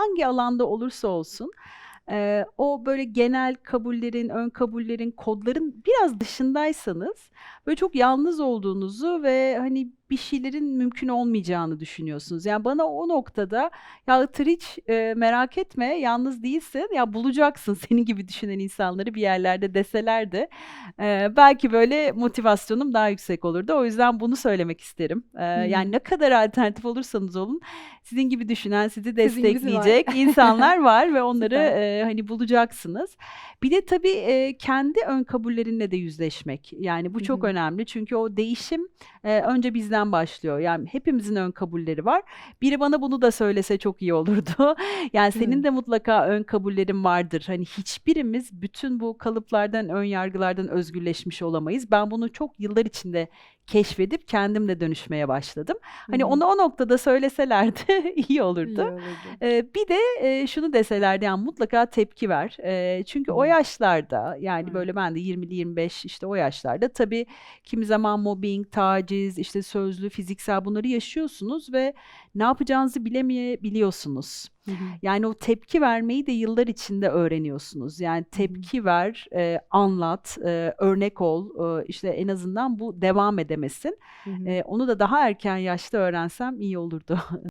hangi alanda olursa olsun, eee, o böyle genel kabullerin, ön kabullerin, kodların biraz dışındaysanız, böyle çok yalnız olduğunuzu ve, hani, bir şeylerin mümkün olmayacağını düşünüyorsunuz. Yani bana o noktada, "Ya, Itır hiç, eee, merak etme, yalnız değilsin, ya bulacaksın senin gibi düşünen insanları bir yerlerde." deselerdi, eee, belki böyle motivasyonum daha yüksek olurdu. O yüzden bunu söylemek isterim. Eee, Hı yani ne kadar alternatif olursanız olun, sizin gibi düşünen, sizi gibisi var. destekleyecek insanlar var ve onları, eee, hani, bulacaksınız. Bir de tabii, eee, kendi ön kabullerinle de yüzleşmek. Yani bu çok hı. önemli çünkü o değişim, eee, önce bizden başlıyor. Yani hepimizin ön kabulleri var. Biri bana bunu da söylese çok iyi olurdu. Yani senin mi? de mutlaka ön kabullerin vardır. Hani, hiçbirimiz bütün bu kalıplardan, ön yargılardan özgürleşmiş olamayız. Ben bunu çok yıllar içinde keşfedip kendim de dönüşmeye başladım. Hani, hı. onu o noktada söyleselerdi iyi İyi olurdu. olurdu. Eee, bir de, eee, şunu deselerdi, yani mutlaka tepki ver. Eee, çünkü o Hıı. yaşlarda, yani Evet. böyle ben de 20'li 25 işte o yaşlarda tabii kimi zaman mobbing, taciz, işte sözlü, fiziksel bunları yaşıyorsunuz ve ne yapacağınızı bilemeyebiliyorsunuz. Hı hı. Yani o tepki vermeyi de yıllar içinde öğreniyorsunuz. Yani Hı hı. tepki ver, eee, anlat, eee, örnek ol, ııı, işte en azından bu devam edemesin. Hı hı. Eee, onu da daha erken yaşta öğrensem iyi olurdu.